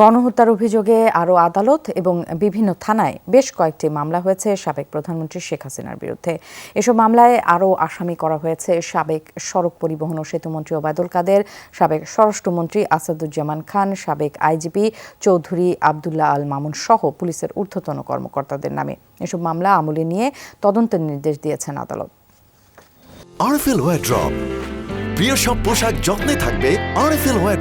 গণহত্যার অভিযোগে আরও আদালত এবং বিভিন্ন থানায় বেশ কয়েকটি মামলা হয়েছে সাবেক প্রধানমন্ত্রী শেখ হাসিনার বিরুদ্ধে। এসব মামলায় আরও আসামি করা হয়েছে সাবেক সড়ক পরিবহন ও সেতুমন্ত্রী ওবায়দুল কাদের, সাবেক স্বরাষ্ট্রমন্ত্রী আসাদুজ্জামান খান, সাবেক আইজিপি চৌধুরী আবদুল্লাহ আল মামুন সহ পুলিশের ঊর্ধ্বতন কর্মকর্তাদের নামে। এসব মামলা আমলে নিয়ে তদন্তের নির্দেশ দিয়েছেন আদালত। প্রিয় সব পোশাক যত্নে থাকবে আরএফএল ওয়ার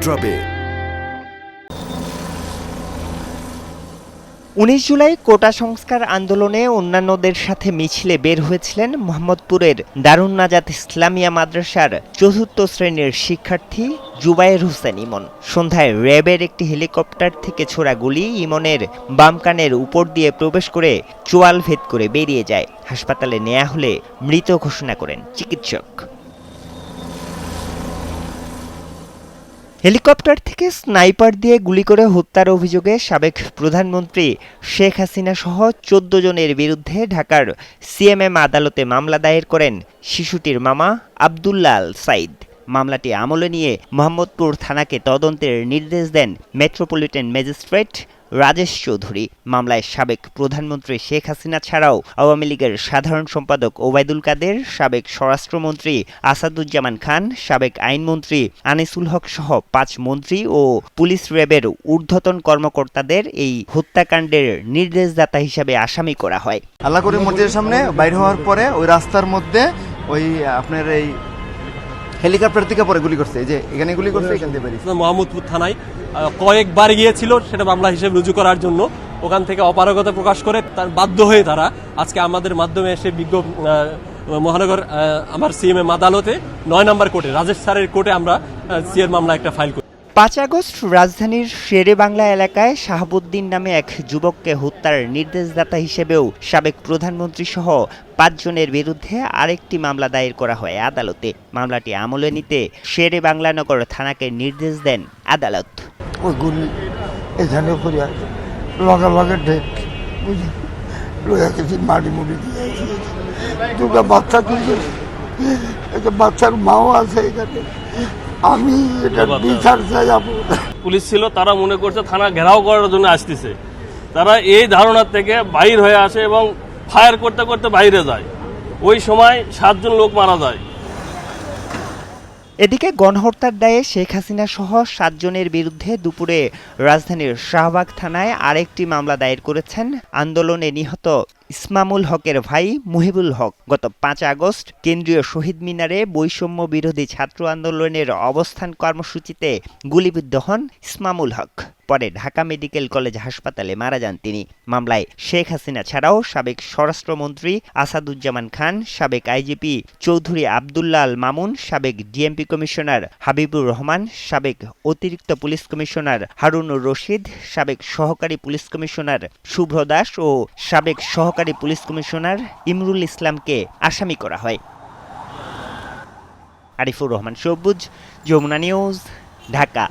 উনিশ জুলাই কোটা সংস্কার আন্দোলনে অন্যান্যদের সাথে মিছিলে বের হয়েছিলেন মোহাম্মদপুরের দারুণ নাজাত ইসলামিয়া মাদ্রাসার চতুর্থ শ্রেণির শিক্ষার্থী জুবায়ের হোসেন ইমন। সন্ধ্যায় র্যাবের একটি হেলিকপ্টার থেকে ছোড়া গুলি ইমনের বাম কানের উপর দিয়ে প্রবেশ করে চোয়াল ভেদ করে বেরিয়ে যায়। হাসপাতালে নেয়া হলে মৃত ঘোষণা করেন চিকিৎসক। হেলিকপ্টার থেকে স্নাইপার দিয়ে গুলি করে হত্যার অভিযোগে সাবেক প্রধানমন্ত্রী শেখ হাসিনা সহ চোদ্দ জনের বিরুদ্ধে ঢাকার সিএমএম আদালতে মামলা দায়ের করেন শিশুটির মামা আবদুল্লাল সাইদ। মামলাটি আমলে নিয়ে মোহাম্মদপুর থানাকে তদন্তের নির্দেশ দেন মেট্রোপলিটন ম্যাজিস্ট্রেট রাজেশ চৌধুরী, মামলায় সাবেক প্রধানমন্ত্রী শেখ হাসিনা ছাড়াও আওয়ামী লীগের সাধারণ সম্পাদক ওবায়দুল কাদের, সাবেক স্বরাষ্ট্রমন্ত্রী আসাদুজ্জামান খান, সাবেক আইনমন্ত্রী আনিসুল হক সহ পাঁচ মন্ত্রী ও পুলিশ র্যাবের ঊর্ধ্বতন কর্মকর্তাদের এই হত্যাকাণ্ডের নির্দেশদাতা হিসাবে আসামি করা হয়। আল্লাহ করিম মসজিদের সামনে বাইরে হওয়ার পরে ওই রাস্তার মধ্যে ওই আপনার এই হেলিকপ্টার থেকে পরে গুলি করছে যে এখানে গুলি করছে, এখান থেকে বেরিয়েছে। মোহাম্মদপুর থানায় কয়েকবার গিয়েছিল সেটা মামলা হিসেবে রুজু করার জন্য। ওখান থেকে অপারগতা প্রকাশ করে তার বাধ্য হয়ে তারা আজকে আমাদের মাধ্যমে এসে বিজ্ঞ মহানগর আমার সিএমএম আদালতে নয় নম্বর কোর্টে, রাজেশ স্যারের কোর্টে আমরা সিএর মামলা একটা ফাইল করি পাঁচ আগস্ট রাজধানীর শেরে বাংলা এলাকায় শাহাবুদ্দিন নামে এক যুবককে হত্যার নির্দেশদাতা হিসেবেও সাবেক প্রধানমন্ত্রী সহ পাঁচজনের বিরুদ্ধে আরেকটি মামলা দায়ের করা হয় আদালতে। মামলাটি আমলে নিতে শেরে বাংলানগর থানাকে নির্দেশ দেন আদালত। বাচ্চার মাও আছে এখানে। আমি এটা বিচার চাই পুলিশ ছিল তারা মনে করছে থানা ঘেরাও করার জন্য আসতেছে। তারা এই ধারণার থেকে বাইর হয়ে আসে এবং ফায়ার করতে করতে বাইরে যায়। ওই সময় সাতজন লোক মারা যায়। এদিকে গণহত্যার দায়ে শেখ হাসিনা সহ সাতজনের বিরুদ্ধে দুপুরে রাজধানীর শাহবাগ থানায় আরেকটি মামলা দায়ের করেছেন আন্দোলনে নিহত ইসমামুল হকের ভাই মুহিবুল হক গত পাঁচ আগস্ট কেন্দ্রীয় শহীদ মিনারে বৈষম্য বিরোধী ছাত্র আন্দোলনের অবস্থান কর্মসূচিতে গুলিবিদ্ধ হন ইসমামুল হক। পরে ঢাকা মেডিকেল কলেজ হাসপাতালে মারা যান তিনি। মামলায় শেখ হাসিনা ছাড়াও সাবেক স্বরাষ্ট্রমন্ত্রী আসাদুজ্জামান খান, সাবেক আইজিপি চৌধুরী আবদুল্লাহ আল মামুন, সাবেক ডিএমপি কমিশনার হাবিবুর রহমান, সাবেক অতিরিক্ত পুলিশ কমিশনার হারুনুর রশিদ, সাবেক সহকারী পুলিশ কমিশনার শুভ্র দাস ও সাবেক সহকারী পুলিশ কমিশনার ইমরুল ইসলামকে আসামি করা হয়। আরিফুর রহমান সবুজ যমুনা নিউজ ঢাকা।